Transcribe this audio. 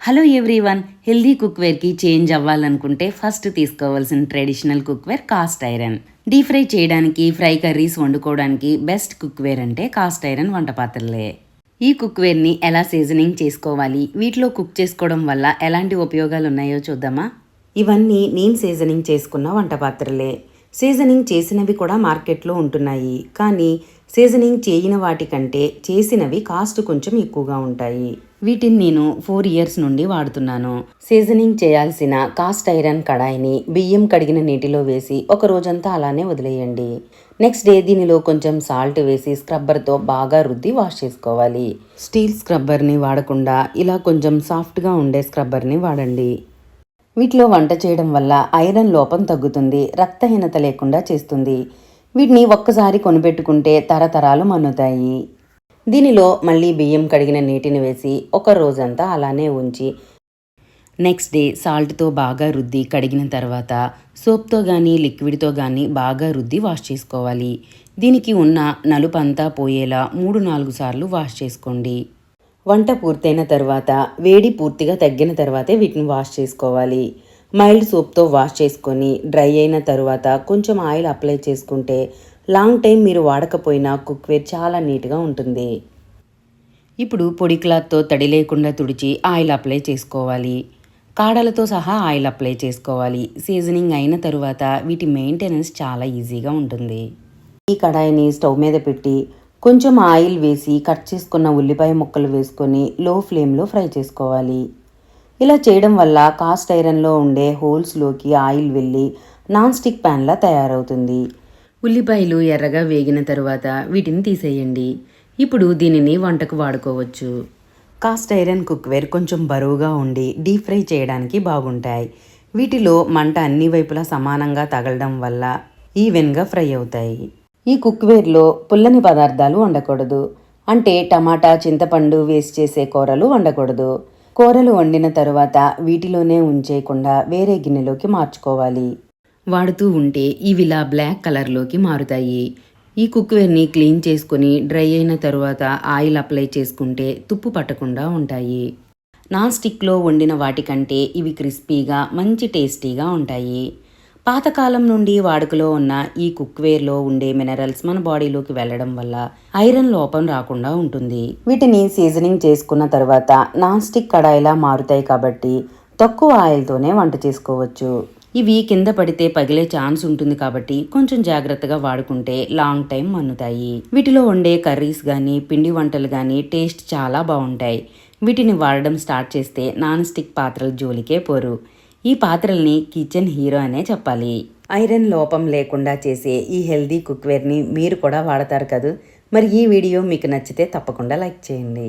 Hello everyone healthy కుక్వేర్కి change అవ్వాలనుకుంటే first తీసుకోవాల్సిన traditional cookware cast iron deep fry చేయడానికి ఫ్రై కర్రీస్ వండుకోవడానికి బెస్ట్ కుక్వేర్ అంటే కాస్ట్ ఐరన్ వంట పాత్రలే. ఈ కుక్వేర్ని ఎలా సీజనింగ్ చేసుకోవాలి? వీటిలో కుక్ చేసుకోవడం వల్ల ఎలాంటి ఉపయోగాలు ఉన్నాయో చూద్దామా? ఇవన్నీ నేను సీజనింగ్ చేసుకున్న వంట పాత్రలే. సీజనింగ్ చేసినవి కూడా మార్కెట్లో ఉంటున్నాయి. కానీ సీజనింగ్ చేయని వాటికంటే చేసినవి కాస్ట్ కొంచెం ఎక్కువగా ఉంటాయి. వీటిని నేను ఫోర్ ఇయర్స్ నుండి వాడుతున్నాను. సీజనింగ్ చేయాల్సిన కాస్ట్ ఐరన్ కడాయిని బియ్యం కడిగిన నీటిలో వేసి ఒక రోజంతా అలానే వదిలేయండి. నెక్స్ట్ డే దీనిలో కొంచెం సాల్ట్ వేసి స్క్రబ్బర్తో బాగా రుద్ది వాష్ చేసుకోవాలి. స్టీల్ స్క్రబ్బర్ని వాడకుండా ఇలా కొంచెం సాఫ్ట్గా ఉండే స్క్రబ్బర్ని వాడండి. వీటిలో వంట చేయడం వల్ల ఐరన్ లోపం తగ్గుతుంది రక్తహీనత లేకుండా చేస్తుంది. వీటిని ఒక్కసారి కొనిపెట్టుకుంటే తరతరాలు మన్నుతాయి. దీనిలో మళ్ళీ బియ్యం కడిగిన నీటిని వేసి ఒక రోజంతా అలానే ఉంచి నెక్స్ట్ డే సాల్ట్తో బాగా రుద్ది కడిగిన తర్వాత సోప్తో కానీ లిక్విడ్తో కానీ బాగా రుద్ది వాష్ చేసుకోవాలి. దీనికి ఉన్న నలుపంతా పోయేలా మూడు నాలుగు సార్లు వాష్ చేసుకోండి. వంట పూర్తయిన తర్వాత వేడి పూర్తిగా తగ్గిన తర్వాతే వీటిని వాష్ చేసుకోవాలి. మైల్డ్ సోప్తో వాష్ చేసుకొని డ్రై అయిన తర్వాత కొంచెం ఆయిల్ అప్లై చేసుకుంటే లాంగ్ టైం మీరు వాడకపోయినా కుక్వేర్ చాలా నీట్గా ఉంటుంది. ఇప్పుడు పొడి క్లాత్తో తడి లేకుండా తుడిచి ఆయిల్ అప్లై చేసుకోవాలి. కాడలతో సహా ఆయిల్ అప్లై చేసుకోవాలి. సీజనింగ్ అయిన తరువాత వీటి మెయింటెనెన్స్ చాలా ఈజీగా ఉంటుంది. ఈ కడాయిని స్టవ్ మీద పెట్టి కొంచెం ఆయిల్ వేసి కట్ చేసుకున్న ఉల్లిపాయ ముక్కలు వేసుకొని లో ఫ్లేమ్లో ఫ్రై చేసుకోవాలి. ఇలా చేయడం వల్ల కాస్ట్ ఐరన్లో ఉండే హోల్స్లోకి ఆయిల్ వెళ్ళి నాన్ స్టిక్ ప్యాన్లా తయారవుతుంది. ఉల్లిపాయలు ఎర్రగా వేగిన తరువాత వీటిని తీసేయండి. ఇప్పుడు దీనిని వంటకు వాడుకోవచ్చు. కాస్ట్ ఐరన్ కుక్వేర్ కొంచెం బరువుగా ఉండి డీప్ ఫ్రై చేయడానికి బాగుంటాయి. వీటిలో మంట అన్ని వైపులా సమానంగా తగలడం వల్ల ఈవెన్గా ఫ్రై అవుతాయి. ఈ కుక్వేర్లో పుల్లని పదార్థాలు వండకూడదు. అంటే టమాటా చింతపండు వేస్ట్ చేసే కూరలు వండకూడదు. కూరలు వండిన తరువాత వీటిలోనే ఉంచేయకుండా వేరే గిన్నెలోకి మార్చుకోవాలి. వాడుతూ ఉంటే ఇవిలా బ్లాక్ కలర్లోకి మారుతాయి. ఈ కుక్వేర్ని క్లీన్ చేసుకొని డ్రై అయిన తరువాత ఆయిల్ అప్లై చేసుకుంటే తుప్పు పట్టకుండా ఉంటాయి. నాన్ స్టిక్లో వండిన వాటికంటే ఇవి క్రిస్పీగా మంచి టేస్టీగా ఉంటాయి. పాతకాలం నుండి వాడుకలో ఉన్న ఈ కుక్వేర్లో ఉండే మినరల్స్ మన బాడీలోకి వెళ్ళడం వల్ల ఐరన్ లోపం రాకుండా ఉంటుంది. వీటిని సీజనింగ్ చేసుకున్న తర్వాత నాన్ స్టిక్ కడాయిలా మారుతాయి కాబట్టి తక్కువ ఆయిల్తోనే వంట చేసుకోవచ్చు. ఇవి కింద పడితే పగిలే ఛాన్స్ ఉంటుంది కాబట్టి కొంచెం జాగ్రత్తగా వాడుకుంటే లాంగ్ టైం మన్నుతాయి. వీటిలో వండే కర్రీస్ కానీ పిండి వంటలు కానీ టేస్ట్ చాలా బాగుంటాయి. వీటిని వాడడం స్టార్ట్ చేస్తే నాన్ స్టిక్ పాత్రల జోలికే పోరు. ఈ పాత్రల్ని కిచెన్ హీరో అనే చెప్పాలి. ఐరన్ లోపం లేకుండా చేసే ఈ హెల్దీ కుక్వేర్ని మీరు కూడా వాడతారు కదూ? మరి ఈ వీడియో మీకు నచ్చితే తప్పకుండా లైక్ చేయండి.